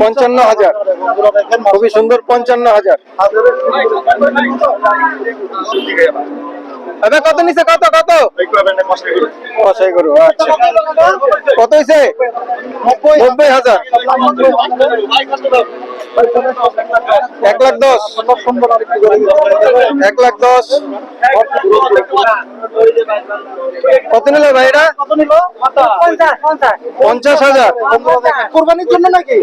পঞ্চান্ন হাজার। খুবই সুন্দর পঞ্চান্ন হাজার। দাদা, কত নিছে? কত কত? আচ্ছা। কত হয়েছে নব্বই হাজার। এক লাখ দশ। এক লাখ দশ। কত নিল ভাই এটা? পঞ্চাশ হাজার। কোরবানির জন্য নাকি?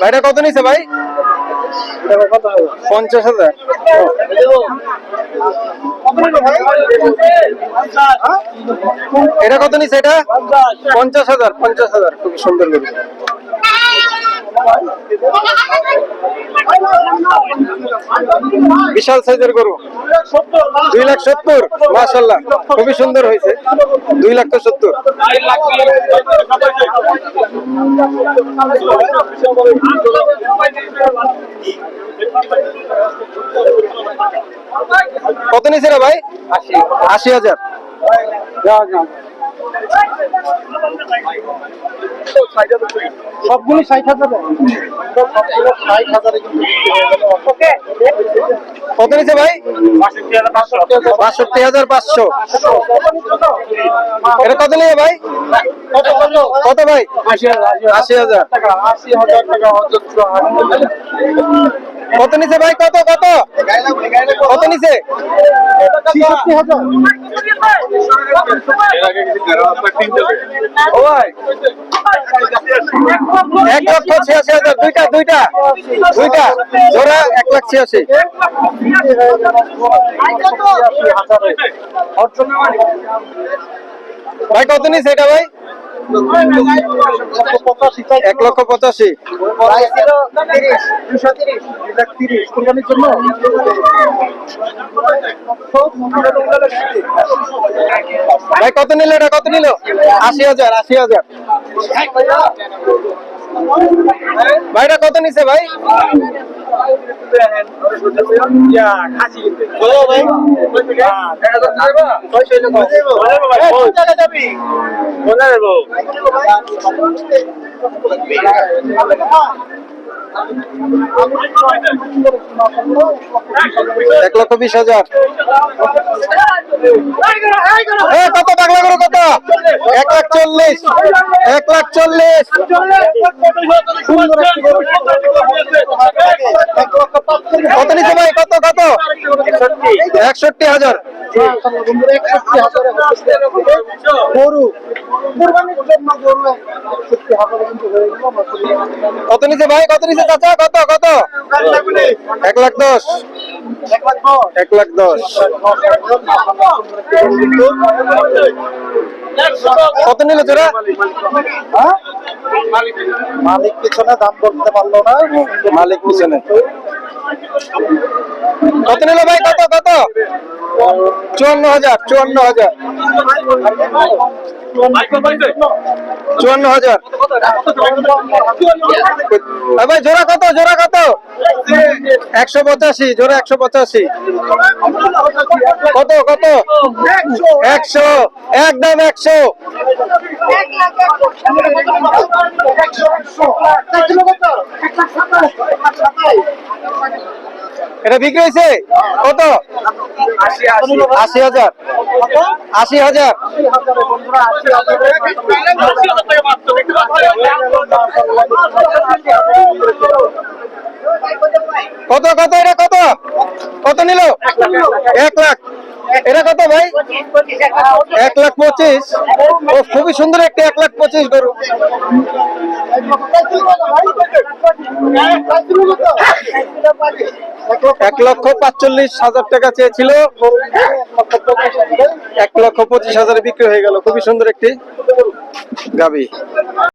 ভাইটা কত নিছে ভাই? পঞ্চাশ হাজার? এটা কত নিচ্ছে এটা? পঞ্চাশ হাজার পঞ্চাশ হাজার। খুবই সুন্দর গরু। বিশাল সাইজের গরু। দুই লাখ সত্তর মাসাল্লাহ খুবই সুন্দর হয়েছে। দুই লাখ তো সত্তর। কত নিছে রে ভাই? আশি সবগুলি হাজার সবগুলো ষাট হাজারে। কত নিচ্ছে ভাই? বাষট্টি হাজার পাঁচশো। এটা কত নিয়ে ভাই? কত ভাই? কত ভাই আশি হাজার। টাকা আশি হাজার টাকা কত নিছে ভাই? কত কত? কত নিছে? এক লক্ষ ছিয়াশি হাজার। দুইটা দুইটা দুইটা। জোড়া এক লাখ ছিয়াশি। ভাই কত নিছে এটা ভাই? এক লক্ষ পঁচাশি। ভাই কত নিল এটা? কত নিল? আশি হাজার আশি হাজার। ভাইটা কত নিছে ভাই? এক লক্ষ বিশ হাজার। কত পাগলা করো, কত? এক লাখ চল্লিশ। এক লাখ চল্লিশ। কত নিছে ভাই? কত কত? একষট্টি হাজার। কত নিছে ভাই? কত নিছে চাচা? কত কত? এক লাখ দশ। এক লাখ দশ। কত নিল জোড়া? হ্যাঁ? মালিক পিছনে দাম করতে পারল না। মালিক পিছনে। কত নিল ভাই? কত কত? চুয়ান্ন হাজার চুয়ান্ন হাজার। চুয়ান্ন হাজার। ভাই জোড়া কত জোড়া কত? একশো পঁচাশি জোড়া একশো পঁচাশি। কত কত? একশো। একদম একশো। এটা বিক্রি হয়েছে? কত? আশি হাজার। আশি হাজার। কত কত এটা কত? কত নিল? এক লাখ। এটা কত ভাই? এক লাখ পঁচিশ। ও, খুবই সুন্দর একটা এক লাখ পঁচিশ গরু। এক লক্ষ পাঁচচল্লিশ হাজার টাকা চেয়েছিল। এক লক্ষ পঁচিশ হাজারে বিক্রি হয়ে গেল। খুবই সুন্দর একটি গাবি।